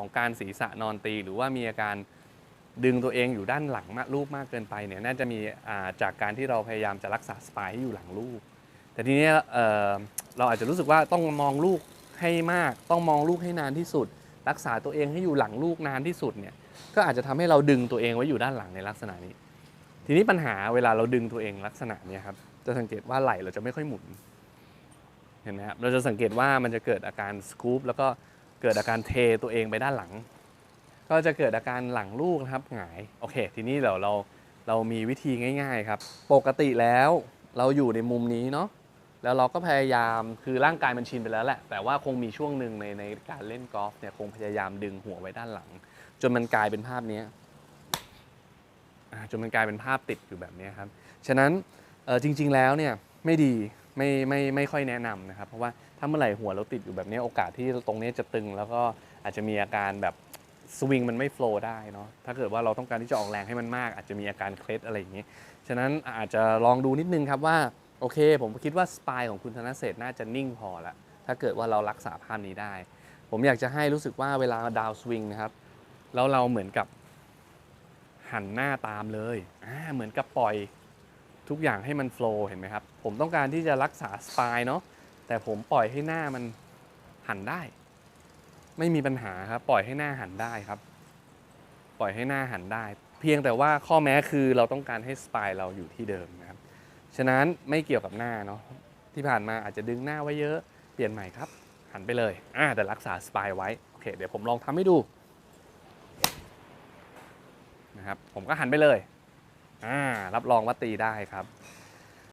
ของการศีรษะนอนตี หรือว่ามีอาการดึงตัวเองอยู่ด้านหลังมากลูกมากเกินไปเนี่ยน่าจะมีจากการที่เราพยายามจะรักษาสปายให้อยู่หลังลูก แต่ทีนี้เราอาจจะรู้สึกว่าต้องมองลูกให้มาก ต้องมองลูกให้นานที่สุด รักษาตัวเองให้อยู่หลังลูกนานที่สุดเนี่ยก็อาจจะทำให้เราดึงตัวเองไว้อยู่ด้านหลังในลักษณะนี้ ทีนี้ปัญหาเวลาเราดึงตัวเองลักษณะนี้ครับจะสังเกตว่าไหล่เราจะไม่ค่อยหมุนเห็นไหมครับเราจะสังเกตว่ามันจะเกิดอาการสกู๊ปแล้วก็ เกิดอาการเทตัวเองไปด้านหลัง ก็จะเกิดอาการหลังลูกนะครับหงายโอเค ทีนี้เดี๋ยวเราเรามีวิธีง่าย ๆครับ ปกติแล้วเราอยู่ในมุมนี้เนาะแล้วเราก็พยายามคือร่างกายมันชินไปแล้วแหละ แต่ว่าคงมีช่วงหนึ่งในในการเล่นกอล์ฟเนี่ยคงพยายามดึงหัวไว้ด้านหลัง จนมันกลายเป็นภาพนี้จนมันกลายเป็นภาพติดอยู่แบบนี้ครับ ฉะนั้นจริง ๆแล้วเนี่ยไม่ดี ไม่ไม่ไม่ค่อยแนะนำนะครับ เพราะว่าถ้าเมื่อไหร่หัวเราติดอยู่แบบนี้โอกาสที่ตรงนี้จะตึง แล้วก็อาจจะมีอาการแบบสวิงมันไม่โฟล์ได้เนาะถ้าเกิดว่าเราต้องการที่จะออกแรงให้มันมาก อาจจะมีอาการเคล็ดอะไรอย่างนี้ ฉะนั้นอาจจะลองดูนิดนึงครับว่าโอเค ผมคิดว่าสปายของคุณธนเศรษฐ์น่าจะนิ่งพอละถ้าเกิดว่าเรารักษาภาพนี้ได้ ผมอยากจะให้รู้สึกว่าเวลาดาวสวิงนะครับแล้วเราเหมือนกับหันหน้าตามเลยอ่าเหมือนกับปล่อย ทุกอย่างให้มันโฟล์เห็นไหมครับ ผมต้องการที่จะรักษาสปายเนาะแต่ผมปล่อยให้หน้ามันหันได้ ไม่มีปัญหาครับ ปล่อยให้หน้าหันได้ครับ ปล่อยให้หน้าหันได้ เพียงแต่ว่าข้อแม้คือเราต้องการให้สปายเราอยู่ที่เดิมนะครับฉะนั้นไม่เกี่ยวกับหน้าเนาะที่ผ่านมาอาจจะดึงหน้าไว้เยอะเปลี่ยนใหม่ครับ หันไปเลยอ่าแต่รักษาสปายไว้โอเคเดี๋ยวผมลองทำให้ดูนะครับผมก็หันไปเลย อ่ารับรองว่าตีได้ครับ